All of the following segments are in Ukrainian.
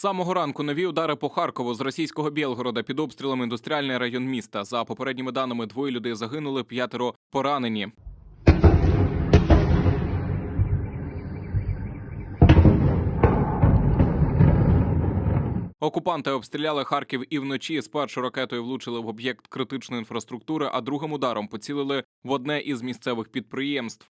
самого ранку нові удари по Харкову з російського Білгорода під обстрілом індустріальний район міста. За попередніми даними, двоє людей загинули, п'ятеро поранені. Окупанти обстріляли Харків і вночі. Спершу ракетою влучили в об'єкт критичної інфраструктури, а другим ударом поцілили в одне із місцевих підприємств.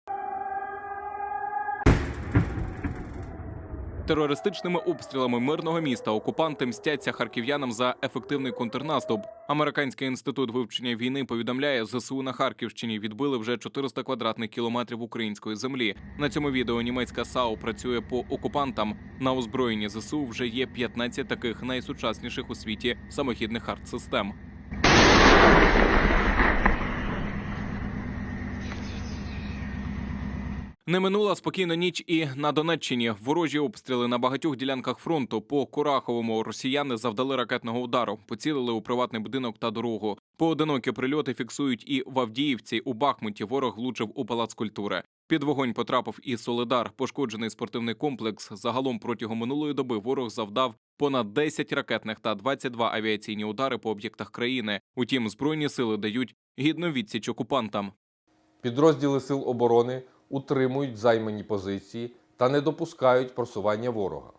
Терористичними обстрілами мирного міста окупанти мстяться харків'янам за ефективний контрнаступ. Американський інститут вивчення війни повідомляє, ЗСУ на Харківщині відбили вже 400 квадратних кілометрів української землі. На цьому відео німецька САУ працює по окупантам. На озброєнні ЗСУ вже є 15 таких найсучасніших у світі самохідних артсистем. Не минула спокійна ніч і на Донеччині. Ворожі обстріли на багатьох ділянках фронту по Кураховому росіяни завдали ракетного удару, поцілили у приватний будинок та дорогу. Поодинокі прильоти фіксують і в Авдіївці. У Бахмуті ворог влучив у палац культури. Під вогонь потрапив і Солидар, пошкоджений спортивний комплекс. Загалом протягом минулої доби ворог завдав понад 10 ракетних та 22 авіаційні удари по об'єктах країни. Утім, збройні сили дають гідну відсіч окупантам. Підрозділи сил оборони утримують займані позиції та не допускають просування ворога.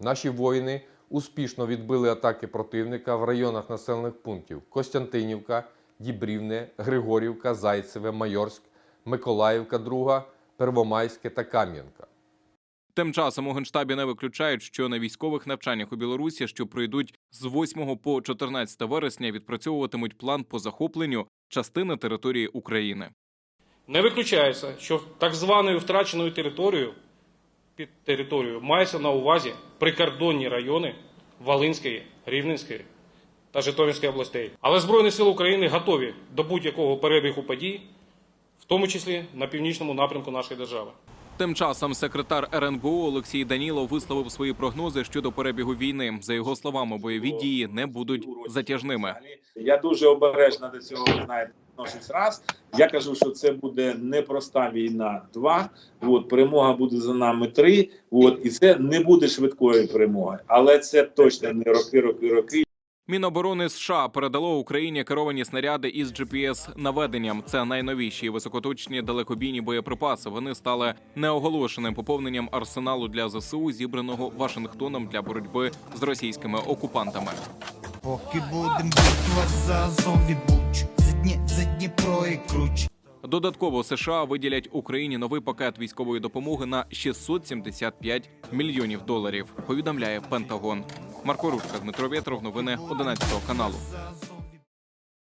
Наші воїни успішно відбили атаки противника в районах населених пунктів Костянтинівка, Дібрівне, Григорівка, Зайцеве, Майорськ, Миколаївка, Друга, Первомайське та Кам'янка. Тим часом у генштабі не виключають, що на військових навчаннях у Білорусі, що пройдуть з 8 по 14 вересня, відпрацьовуватимуть план по захопленню частини території України. Не виключається, що так званою втраченою територією під територією мається на увазі прикордонні райони Волинської, Рівненської та Житомирської областей. Але Збройні сили України готові до будь-якого перебігу подій, в тому числі на північному напрямку нашої держави. Тим часом секретар РНБО Олексій Данілов висловив свої прогнози щодо перебігу війни. За його словами, бойові дії не будуть затяжними. Я дуже обережно до цього знаєте відношусь раз. Я кажу, що це буде непроста війна. Два от перемога буде за нами три. От і це не буде швидкої перемоги, але це точно не роки, роки, роки. Міноборони США передало Україні керовані снаряди із gps наведенням. Це найновіші високоточні далекобійні боєприпаси. Вони стали неоголошеним поповненням арсеналу для ЗСУ, зібраного Вашингтоном для боротьби з російськими окупантами. Поки будем битва за Азов Буч, за, Дні, за Дніпро і. Додатково США виділять Україні новий пакет військової допомоги на 675 мільйонів доларів. Повідомляє Пентагон. Марко Ручка, Дмитро Вєтров, новини 11 каналу.